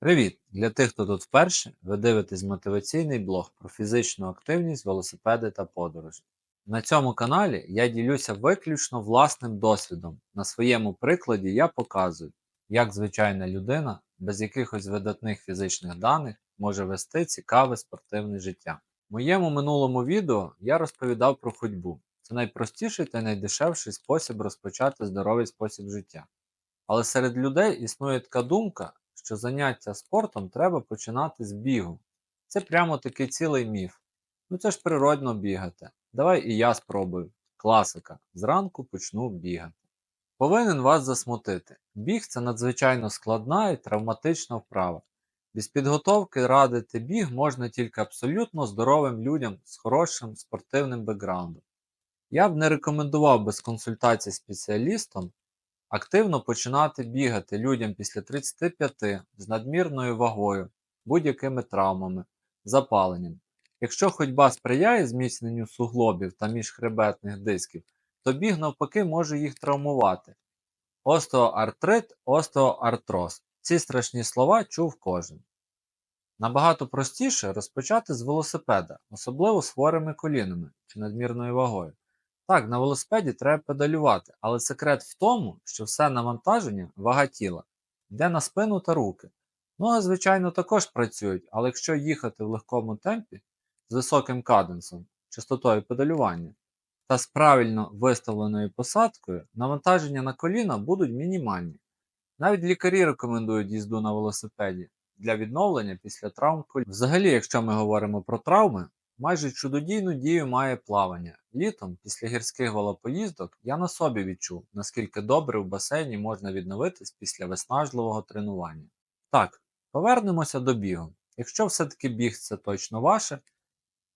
Привіт! Для тих, хто тут вперше, ви дивитесь мотиваційний блог про фізичну активність, велосипеди та подорожі. На цьому каналі я ділюся виключно власним досвідом. На своєму прикладі я показую, як звичайна людина без якихось видатних фізичних даних може вести цікаве спортивне життя. В моєму минулому відео я розповідав про ходьбу. Це найпростіший та найдешевший спосіб розпочати здоровий спосіб життя. Але серед людей існує така думка, що заняття спортом треба починати з бігу. Це прямо такий цілий міф. Ну це ж природно бігати. Давай і я спробую. Класика. Зранку почну бігати. Повинен вас засмутити. Біг це надзвичайно складна і травматична вправа. Без підготовки радити біг можна тільки абсолютно здоровим людям з хорошим спортивним бекграундом. Я б не рекомендував без консультації з спеціалістом Активно починати бігати людям після 35 з надмірною вагою, будь-якими травмами, запаленням. Якщо ходьба сприяє зміцненню суглобів та міжхребетних дисків, то біг навпаки може їх травмувати. Остеоартрит, остеоартроз. Ці страшні слова чув кожен. Набагато простіше розпочати з велосипеда, особливо з хворими колінами чи надмірною вагою. Так, на велосипеді треба педалювати, але секрет в тому, що все навантаження, вага тіла, йде на спину та руки. Ноги, звичайно, також працюють, але якщо їхати в легкому темпі з високим каденсом, частотою педалювання та з правильно виставленою посадкою, навантаження на коліна будуть мінімальні. Навіть лікарі рекомендують їзду на велосипеді для відновлення після травм колін. Взагалі, якщо ми говоримо про травми, Майже чудодійну дію має плавання. Літом, після гірських велопоїздок, я на собі відчув, наскільки добре в басейні можна відновитись після виснажливого тренування. Так, повернемося до бігу. Якщо все-таки біг це точно ваше,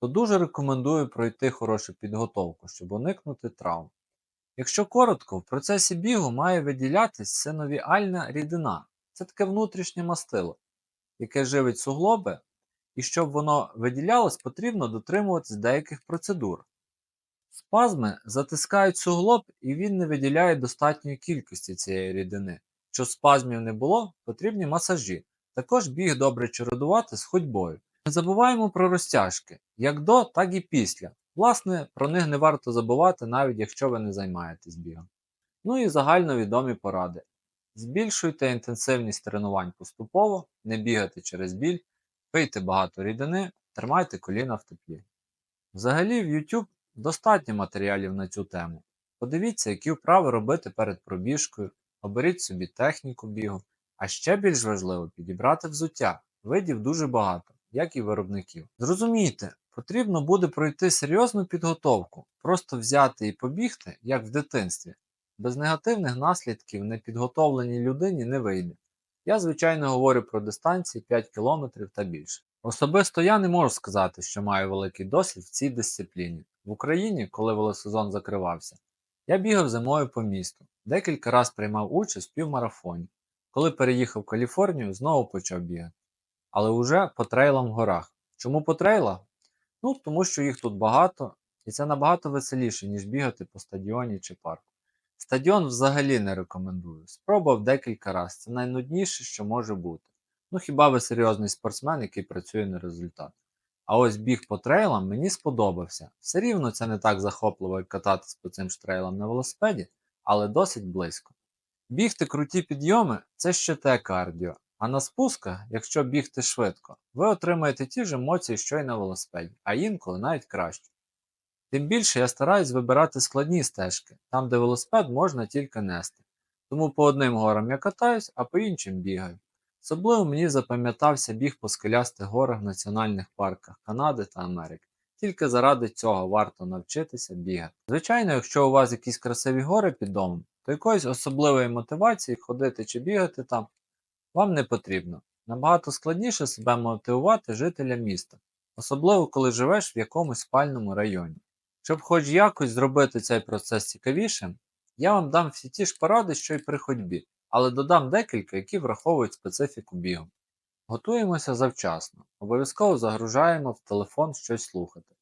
то дуже рекомендую пройти хорошу підготовку, щоб уникнути травм. Якщо коротко, в процесі бігу має виділятись синовіальна рідина. Це таке внутрішнє мастило, яке живить суглоби і щоб воно виділялось, потрібно дотримуватись деяких процедур. Спазми затискають суглоб і він не виділяє достатньої кількості цієї рідини. Щоб спазмів не було, потрібні масажі. Також біг добре чередувати з ходьбою. Не забуваємо про розтяжки, як до, так і після. Власне, про них не варто забувати, навіть якщо ви не займаєтесь бігом. Ну і загальновідомі поради. Збільшуйте інтенсивність тренувань поступово, не бігати через біль, Пийте багато рідини, тримайте коліна в теплі. Взагалі в YouTube достатньо матеріалів на цю тему. Подивіться, які вправи робити перед пробіжкою, оберіть собі техніку бігу, а ще більш важливо підібрати взуття. Видів дуже багато, як і виробників. Зрозумійте, потрібно буде пройти серйозну підготовку, просто взяти і побігти, як в дитинстві. Без негативних наслідків непідготовленій людині не вийде. Я, звичайно, говорю про дистанції 5 км та більше. Особисто я не можу сказати, що маю великий досвід в цій дисципліні. В Україні, коли велосезон закривався, я бігав зимою по місту, декілька разів приймав участь в півмарафоні. Коли переїхав в Каліфорнію, знову почав бігати. Але вже по трейлам в горах. Чому по трейлах? Ну, тому що їх тут багато, і це набагато веселіше, ніж бігати по стадіоні чи парку. Стадіон взагалі не рекомендую. Спробував декілька разів. Це найнудніше, що може бути. Ну хіба ви серйозний спортсмен, який працює на результат. А ось біг по трейлам мені сподобався. Все рівно це не так захопливо, як кататись по цим трейлам на велосипеді, але досить близько. Бігти круті підйоми це ще те кардіо, а на спусках, якщо бігти швидко, ви отримаєте ті ж емоції, що й на велосипеді, а інколи навіть краще. Тим більше я стараюсь вибирати складні стежки, там де велосипед можна тільки нести. Тому по одним горам я катаюсь, а по іншим бігаю. Особливо мені запам'ятався біг по скелястих горах в національних парках Канади та Америки. Тільки заради цього варто навчитися бігати. Звичайно, якщо у вас якісь красиві гори під домом, то якоїсь особливої мотивації ходити чи бігати там вам не потрібно. Набагато складніше себе мотивувати жителя міста, особливо коли живеш в якомусь спальному районі. Щоб хоч якось зробити цей процес цікавішим, я вам дам всі ті ж поради, що й при ходьбі, але додам декілька, які враховують специфіку бігу. Готуємося завчасно, обов'язково загружаємо в телефон щось слухати.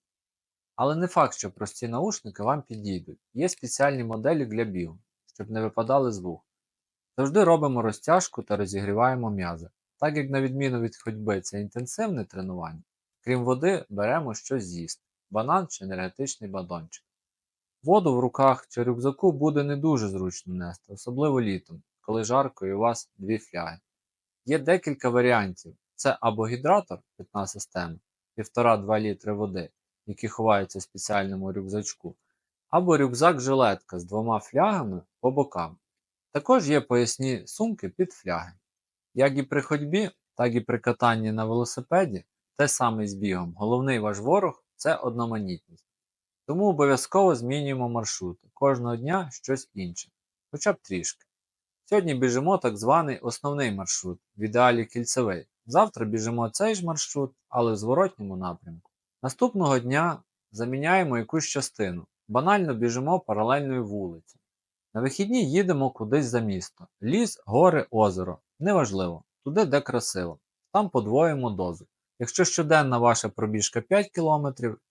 Але не факт, що прості наушники вам підійдуть. Є спеціальні моделі для бігу, щоб не випадали з вух. Завжди робимо розтяжку та розігріваємо м'язи. Так як на відміну від ходьби це інтенсивне тренування, крім води беремо щось з'їсти банан чи енергетичний бадончик. Воду в руках чи рюкзаку буде не дуже зручно нести, особливо літом, коли жарко і у вас дві фляги. Є декілька варіантів. Це або гідратор, питна система, 1,5-2 літри води, які ховаються в спеціальному рюкзачку, або рюкзак-жилетка з двома флягами по бокам. Також є поясні сумки під фляги. Як і при ходьбі, так і при катанні на велосипеді, те саме з бігом. Головний ваш ворог це одноманітність. Тому обов'язково змінюємо маршрути. Кожного дня щось інше, хоча б трішки. Сьогодні біжимо так званий основний маршрут, в ідеалі кільцевий. Завтра біжимо цей ж маршрут, але в зворотньому напрямку. Наступного дня заміняємо якусь частину. Банально біжимо паралельною вулицею. На вихідні їдемо кудись за місто. Ліс, гори, озеро. Неважливо. Туди, де красиво. Там подвоїмо дозу. Якщо щоденна ваша пробіжка 5 км,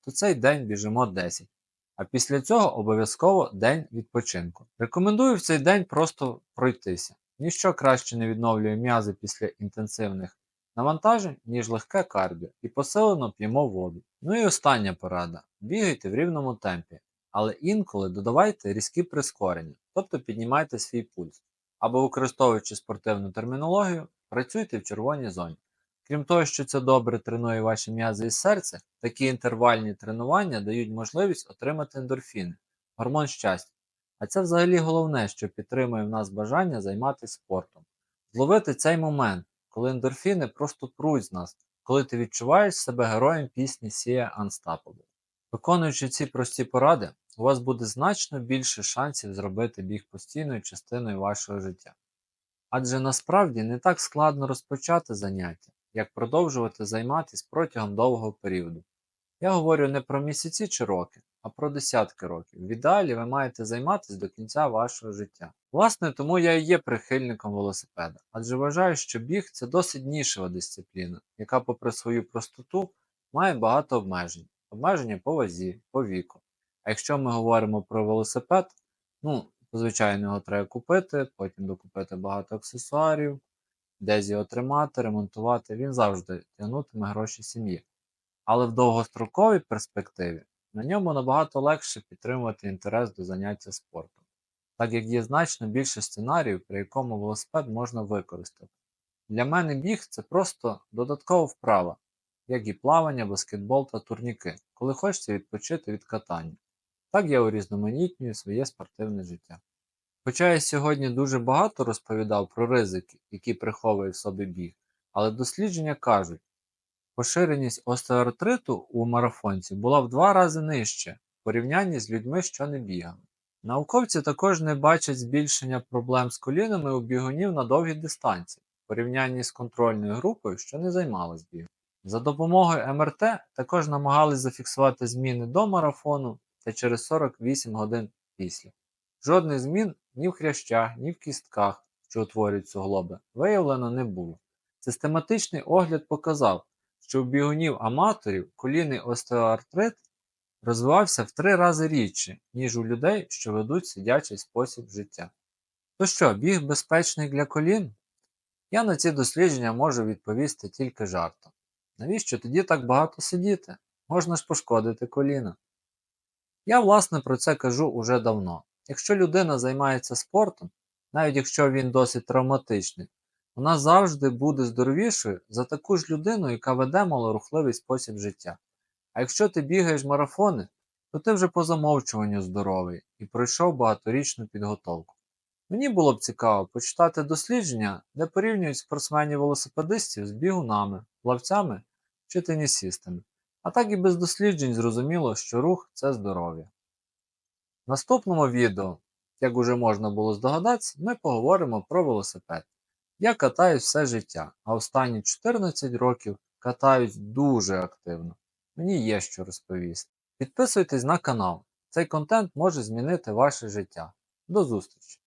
то цей день біжимо 10 а після цього обов'язково день відпочинку. Рекомендую в цей день просто пройтися. Ніщо краще не відновлює м'язи після інтенсивних навантажень, ніж легке кардіо, і посилено п'ємо воду. Ну і остання порада: бігайте в рівному темпі, але інколи додавайте різкі прискорення, тобто піднімайте свій пульс. Або використовуючи спортивну термінологію, працюйте в червоній зоні. Крім того, що це добре тренує ваші м'язи і серце, такі інтервальні тренування дають можливість отримати ендорфіни, гормон щастя. А це взагалі головне, що підтримує в нас бажання займатися спортом. Зловити цей момент, коли ендорфіни просто пруть з нас, коли ти відчуваєш себе героєм пісні Sia Unstoppable. Виконуючи ці прості поради, у вас буде значно більше шансів зробити біг постійною частиною вашого життя. Адже насправді не так складно розпочати заняття як продовжувати займатися протягом довгого періоду. Я говорю не про місяці чи роки, а про десятки років. В ідеалі ви маєте займатися до кінця вашого життя. Власне, тому я і є прихильником велосипеда, адже вважаю, що біг це досить нішева дисципліна, яка, попри свою простоту, має багато обмежень. Обмеження по вазі, по віку. А якщо ми говоримо про велосипед, ну, звичайно, його треба купити, потім докупити багато аксесуарів, десь його тримати, ремонтувати, він завжди тягнутиме гроші сім'ї. Але в довгостроковій перспективі на ньому набагато легше підтримувати інтерес до заняття спортом, так як є значно більше сценаріїв, при якому велосипед можна використати. Для мене біг це просто додаткова вправа, як і плавання, баскетбол та турніки, коли хочеться відпочити від катання. Так я урізноманітнюю своє спортивне життя. Хоча я сьогодні дуже багато розповідав про ризики, які приховує в собі біг, але дослідження кажуть, поширеність остеоартриту у марафонців була в два рази нижче в порівнянні з людьми, що не бігали. Науковці також не бачать збільшення проблем з колінами у бігунів на довгі дистанції в порівнянні з контрольною групою, що не займалась бігом. За допомогою МРТ також намагались зафіксувати зміни до марафону та через 48 годин після. Жодних змін ні в хрящах, ні в кістках, що утворюють суглоби, виявлено не було. Систематичний огляд показав, що у бігунів-аматорів колінний остеоартрит розвивався в три рази рідше, ніж у людей, що ведуть сидячий спосіб життя. То що, біг безпечний для колін? Я на ці дослідження можу відповісти тільки жартом. Навіщо тоді так багато сидіти? Можна ж пошкодити коліна. Я, власне, про це кажу уже давно. Якщо людина займається спортом, навіть якщо він досить травматичний, вона завжди буде здоровішою за таку ж людину, яка веде малорухливий спосіб життя. А якщо ти бігаєш марафони, то ти вже по замовчуванню здоровий і пройшов багаторічну підготовку. Мені було б цікаво почитати дослідження, де порівнюють спортсменів-велосипедистів з бігунами, плавцями чи тенісістами. А так і без досліджень зрозуміло, що рух це здоров'я. В наступному відео, як уже можна було здогадатися, ми поговоримо про велосипед. Я катаюсь все життя, а останні 14 років катаюсь дуже активно. Мені є що розповісти. Підписуйтесь на канал, цей контент може змінити ваше життя. До зустрічі!